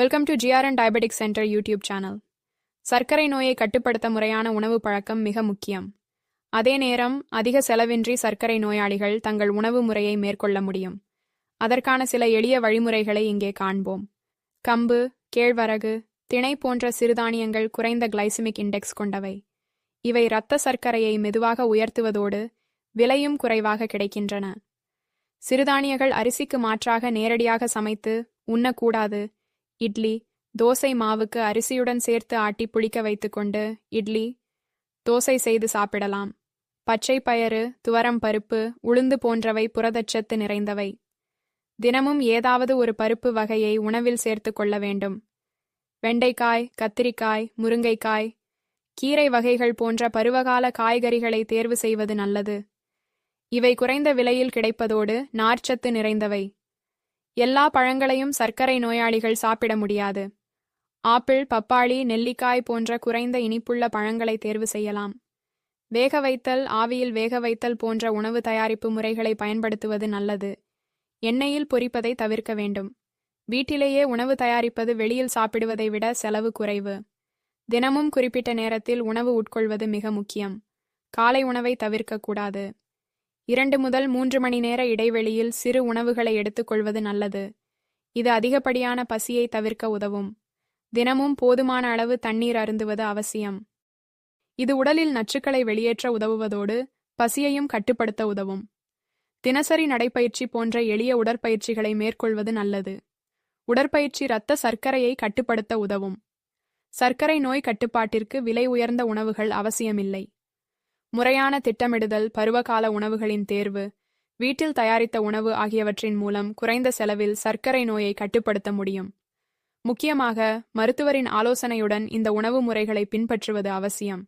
Welcome to GRN diabetic centre YouTube channel சர்க்கரை நோயை கட்டுப்படுத்த முறையான உணவு பழக்கம் மிக முக்கியம். அதே நேரம் அதிக செலவின்றி சர்க்கரை நோயாளிகள் தங்கள் உணவு முறையை மேற்கொள்ள முடியும். அதற்கான சில எளிய வழிமுறைகளை இங்கே காண்போம். கம்பு கேழ்வரகு திணை போன்ற சிறுதானியங்கள் குறைந்த கிளைசிமிக் இண்டெக்ஸ் கொண்டவை. இவை இரத்த சர்க்கரையை மெதுவாக உயர்த்துவதோடு விலையும் குறைவாக கிடைக்கின்றன. சிறுதானியங்கள் அரிசிக்கு மாற்றாக நேரடியாக சமைத்து உண்ணக்கூடாது இட்லி. தோசை மாவுக்கு அரிசியுடன் சேர்த்து ஆட்டி புளிக்க வைத்துக்கொண்டு இட்லி தோசை செய்து சாப்பிடலாம். பச்சை பயறு துவரம் பருப்பு உளுந்து போன்றவை புரதச்சத்து நிறைந்தவை. தினமும் ஏதாவது ஒரு பருப்பு வகையை உணவில் சேர்த்து கொள்ள வேண்டும். வெண்டைக்காய் கத்திரிக்காய் முருங்கைக்காய் கீரை வகைகள் போன்ற பருவகால காய்கறிகளை தேர்வு செய்வது நல்லது. இவை குறைந்த விலையில் கிடைப்பதோடு நார்ச்சத்து நிறைந்தவை. எல்லா பழங்களையும் சர்க்கரை நோயாளிகள் சாப்பிட முடியாது. ஆப்பிள் பப்பாளி நெல்லிக்காய் போன்ற குறைந்த இனிப்புள்ள பழங்களை தேர்வு செய்யலாம். வேக வைத்தல் ஆவியில் வேக வைத்தல் போன்ற உணவு தயாரிப்பு முறைகளை பயன்படுத்துவது நல்லது. எண்ணெயில் பொரிப்பதை தவிர்க்க வேண்டும். வீட்டிலேயே உணவு தயாரிப்பது வெளியில் சாப்பிடுவதை விட செலவு குறைவு. தினமும் குறிப்பிட்ட நேரத்தில் உணவு உட்கொள்வது மிக முக்கியம். காலை உணவை தவிர்க்கக்கூடாது இரண்டு முதல் மூன்று மணி நேர இடைவெளியில் சிறு உணவுகளை எடுத்துக்கொள்வது நல்லது. இது அதிகப்படியான பசியை தவிர்க்க உதவும். தினமும் போதுமான அளவு தண்ணீர் அருந்துவது அவசியம். இது உடலில் நச்சுக்களை வெளியேற்ற உதவுவதோடு பசியையும் கட்டுப்படுத்த உதவும். தினசரி நடைப்பயிற்சி போன்ற எளிய உடற்பயிற்சிகளை மேற்கொள்வது நல்லது. உடற்பயிற்சி இரத்த சர்க்கரையை கட்டுப்படுத்த உதவும். சர்க்கரை நோய் கட்டுப்பாட்டிற்கு விலை உயர்ந்த உணவுகள் அவசியமில்லை. முறையான திட்டமிடுதல் பருவகால உணவுகளின் தேர்வு வீட்டில் தயாரித்த உணவு ஆகியவற்றின் மூலம் குறைந்த செலவில் சர்க்கரை நோயை கட்டுப்படுத்த முடியும். முக்கியமாக மருத்துவரின் ஆலோசனையுடன் இந்த உணவு முறைகளை பின்பற்றுவது அவசியம்.